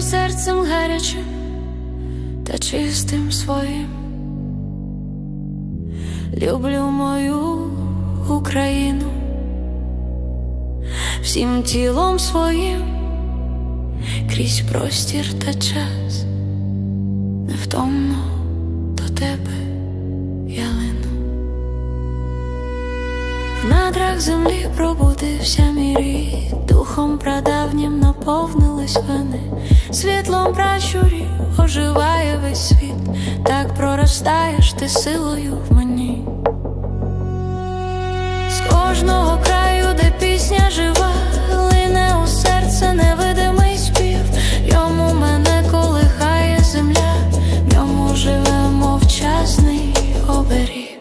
серцем гарячим та чистим своїм. Люблю мою Україну всім тілом своїм крізь простір та час, невтомно до тебе я лину. В надрах землі пробудився мій рід, духом прадавнім наповнились вени, світлом пращурі оживає весь світ, так проростаєш ти силою в мені. З кожного краю, де пісня жива, лине у серце невидимий спів, йому мене колихає земля, в ньому живе мовчазний оберіг.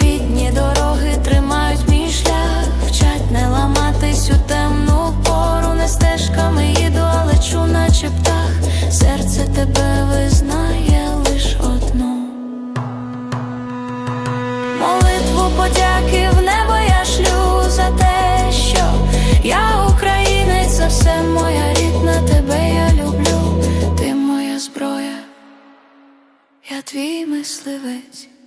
Рідні дороги тримають мій шлях, вчать не ламатись у тебе визнає лиш одну. Молитву подяки небо я шлю за те, що я українець, за все моя рідна, тебе я люблю, ти моя зброя, я твій мисливець.